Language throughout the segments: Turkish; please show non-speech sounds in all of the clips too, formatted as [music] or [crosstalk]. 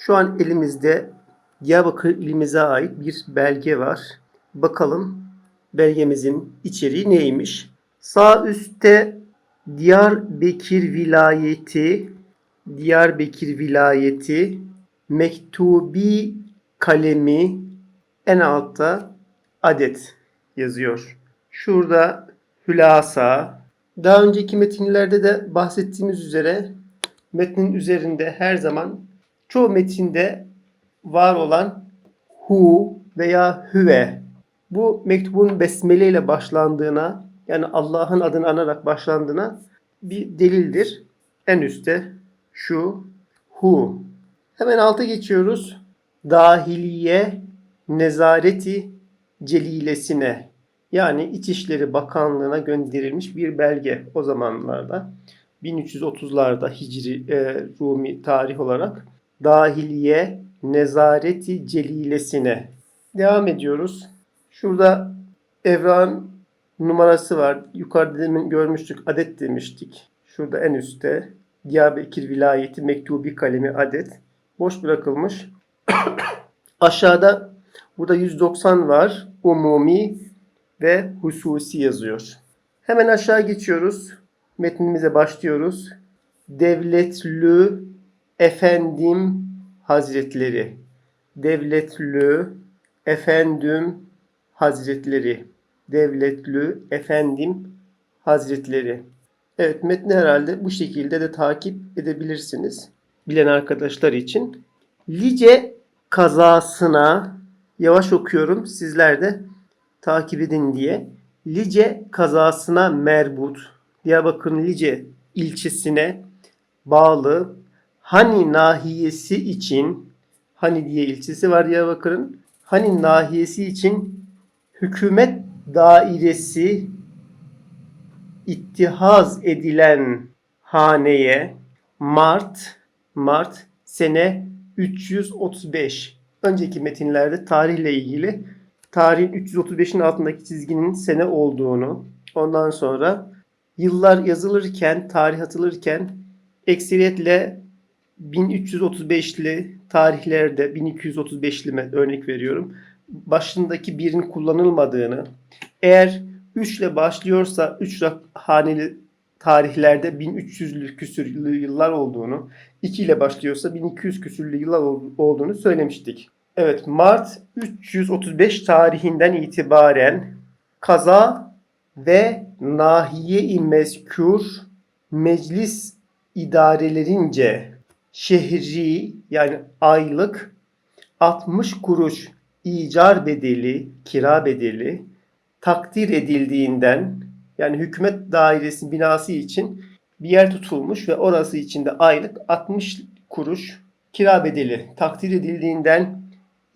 Şu an elimizde Diyarbakır ilimize ait bir belge var. Bakalım belgemizin içeriği neymiş? Sağ üstte Diyarbakır vilayeti Diyarbakır vilayeti mektubi kalemi en altta adet yazıyor. Şurada hülasa. Daha önceki metinlerde de bahsettiğimiz üzere metnin üzerinde her zaman çoğu metinde var olan hu veya hüve bu mektubun besmele ile başlandığına yani Allah'ın adını anarak başlandığına bir delildir. En üstte şu hu. Hemen alta geçiyoruz. Dahiliye nezareti celilesine yani İçişleri Bakanlığı'na gönderilmiş bir belge o zamanlarda. 1330'larda Hicri e, Rumi tarih olarak dahiliye nezareti celilesine. Devam ediyoruz. Şurada evran numarası var. Yukarıda demin görmüştük. Adet demiştik. Şurada en üstte Diyarbakır vilayeti mektubi kalemi adet. Boş bırakılmış. [coughs] Aşağıda burada 190 var. Umumi ve hususi yazıyor. Hemen aşağı geçiyoruz. Metnimize başlıyoruz. Devletlü efendim hazretleri. Devletlü efendim hazretleri. Devletlü efendim hazretleri. Evet metni herhalde bu şekilde de takip edebilirsiniz. Bilen arkadaşlar için. Lice kazasına yavaş okuyorum sizler de takip edin diye. Lice kazasına merbut. Diyarbakır'ın Lice ilçesine bağlı Hani nahiyesi için Hani diye ilçesi var Diyarbakır'ın. Hani nahiyesi için hükümet dairesi ittihaz edilen haneye Mart Mart sene 335. Önceki metinlerde tarihle ilgili tarihin 335'in altındaki çizginin sene olduğunu, ondan sonra yıllar yazılırken, tarih atılırken ekseriyetle 1335'li tarihlerde 1235'li örnek veriyorum. Başındaki birin kullanılmadığını, eğer 3 ile başlıyorsa 3 haneli tarihlerde 1300'lü küsürlü yıllar olduğunu, 2 ile başlıyorsa 1200 küsürlü yıllar olduğunu söylemiştik. Evet, Mart 335 tarihinden itibaren kaza ve nahiye-i mezkür meclis idarelerince şehri yani aylık 60 kuruş icar bedeli, kira bedeli takdir edildiğinden yani hükümet dairesi binası için bir yer tutulmuş ve orası için de aylık 60 kuruş kira bedeli takdir edildiğinden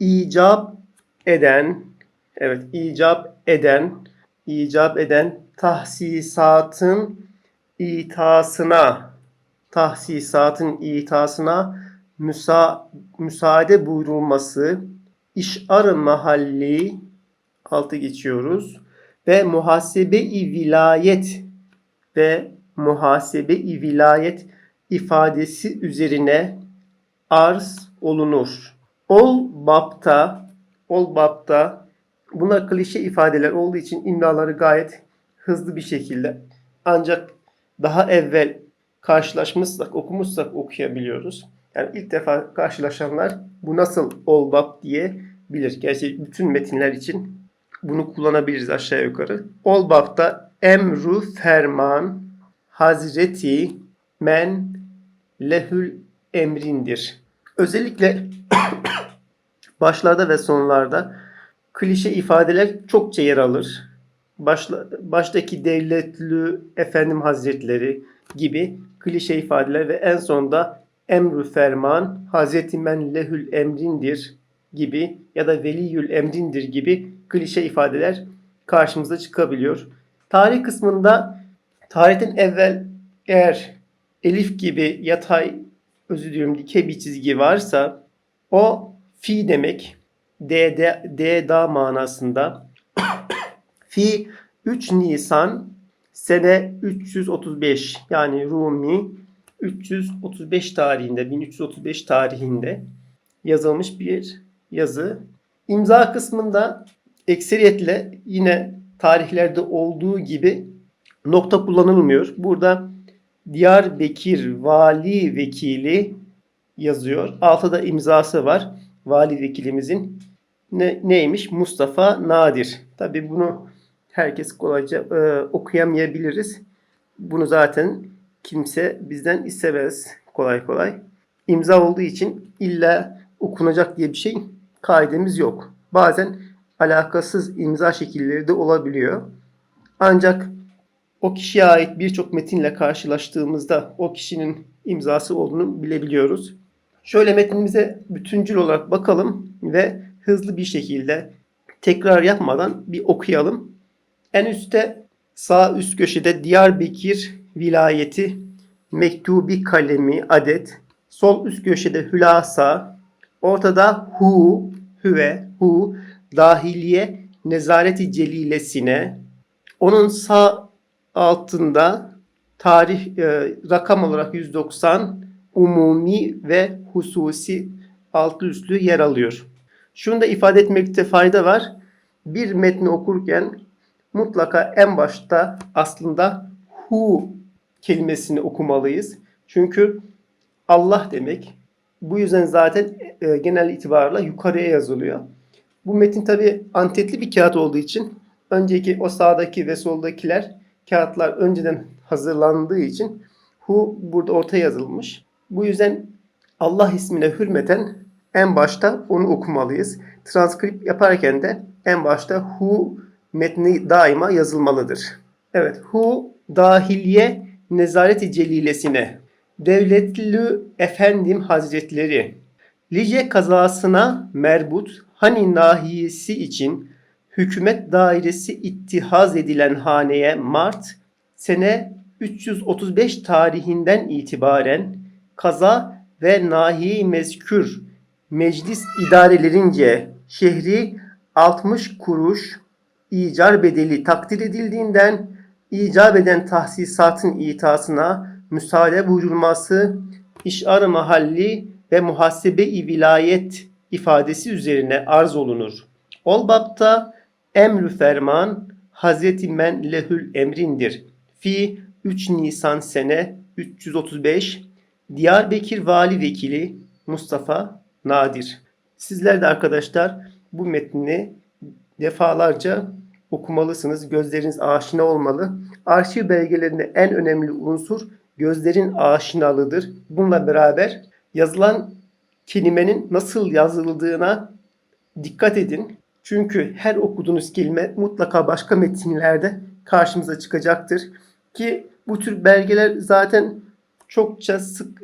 icap eden evet icap eden icap eden tahsisatın itasına tahsisatın itasına müsa, müsaade buyurulması işar mahalli altı geçiyoruz ve muhasebe-i vilayet ve muhasebe-i vilayet ifadesi üzerine arz olunur. Ol bapta, ol bapta bunlar klişe ifadeler olduğu için imlaları gayet hızlı bir şekilde ancak daha evvel karşılaşmışsak, okumuşsak okuyabiliyoruz. Yani ilk defa karşılaşanlar bu nasıl ol bap diye bilir. Gerçi bütün metinler için bunu kullanabiliriz aşağı yukarı. Ol bapta emru ferman hazreti men lehül emrindir. Özellikle [coughs] başlarda ve sonlarda klişe ifadeler çokça yer alır. Başla, baştaki devletli efendim hazretleri gibi klişe ifadeler ve en sonda emru ferman hazreti men lehül emrindir gibi ya da veliyül emrindir gibi klişe ifadeler karşımıza çıkabiliyor. Tarih kısmında tarihten evvel eğer elif gibi yatay özür diliyorum dikey bir çizgi varsa o fi demek. D, D, D da manasında. [coughs] fi 3 Nisan sene 335 yani Rumi 335 tarihinde 1335 tarihinde yazılmış bir yazı. İmza kısmında ekseriyetle yine tarihlerde olduğu gibi nokta kullanılmıyor. Burada Diyarbakır Vali Vekili yazıyor. Altta imzası var. Vali vekilimizin ne, neymiş? Mustafa Nadir. Tabi bunu herkes kolayca e, okuyamayabiliriz. Bunu zaten kimse bizden istemez kolay kolay. İmza olduğu için illa okunacak diye bir şey kaidemiz yok. Bazen alakasız imza şekilleri de olabiliyor. Ancak o kişiye ait birçok metinle karşılaştığımızda o kişinin imzası olduğunu bilebiliyoruz. Şöyle metnimize bütüncül olarak bakalım ve hızlı bir şekilde tekrar yapmadan bir okuyalım. En üstte sağ üst köşede Diyarbakır vilayeti mektubi kalemi adet. Sol üst köşede hülasa. Ortada hu, hüve, hu, dahiliye nezareti celilesine. Onun sağ altında tarih e, rakam olarak 190 umumi ve hususi altı üstlü yer alıyor. Şunu da ifade etmekte fayda var. Bir metni okurken mutlaka en başta aslında hu kelimesini okumalıyız. Çünkü Allah demek. Bu yüzden zaten e, genel itibarla yukarıya yazılıyor. Bu metin tabi antetli bir kağıt olduğu için önceki o sağdaki ve soldakiler kağıtlar önceden hazırlandığı için hu burada ortaya yazılmış. Bu yüzden Allah ismine hürmeten en başta onu okumalıyız. Transkript yaparken de en başta hu metni daima yazılmalıdır. Evet, hu dahiliye nezareti celilesine devletli efendim hazretleri Lice kazasına merbut hani nahiyesi için hükümet dairesi ittihaz edilen haneye Mart sene 335 tarihinden itibaren kaza ve nahiye mezkür meclis idarelerince şehri 60 kuruş icar bedeli takdir edildiğinden icap eden tahsisatın itasına müsaade buyurulması işar mahalli ve muhasebe-i vilayet ifadesi üzerine arz olunur. Olbapta emrü ferman Hazreti men lehül emrindir. Fi 3 Nisan sene 335 Diyarbakır Vali Vekili Mustafa Nadir. Sizler de arkadaşlar bu metni defalarca okumalısınız. Gözleriniz aşina olmalı. Arşiv belgelerinde en önemli unsur gözlerin aşinalığıdır. Bununla beraber yazılan kelimenin nasıl yazıldığına dikkat edin. Çünkü her okuduğunuz kelime mutlaka başka metinlerde karşımıza çıkacaktır. Ki bu tür belgeler zaten çokça sık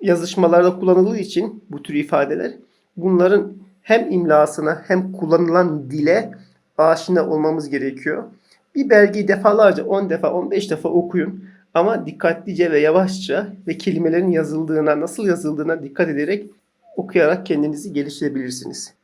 yazışmalarda kullanıldığı için bu tür ifadeler bunların hem imlasına hem kullanılan dile aşina olmamız gerekiyor. Bir belgeyi defalarca 10 defa 15 defa okuyun ama dikkatlice ve yavaşça ve kelimelerin yazıldığına nasıl yazıldığına dikkat ederek okuyarak kendinizi geliştirebilirsiniz.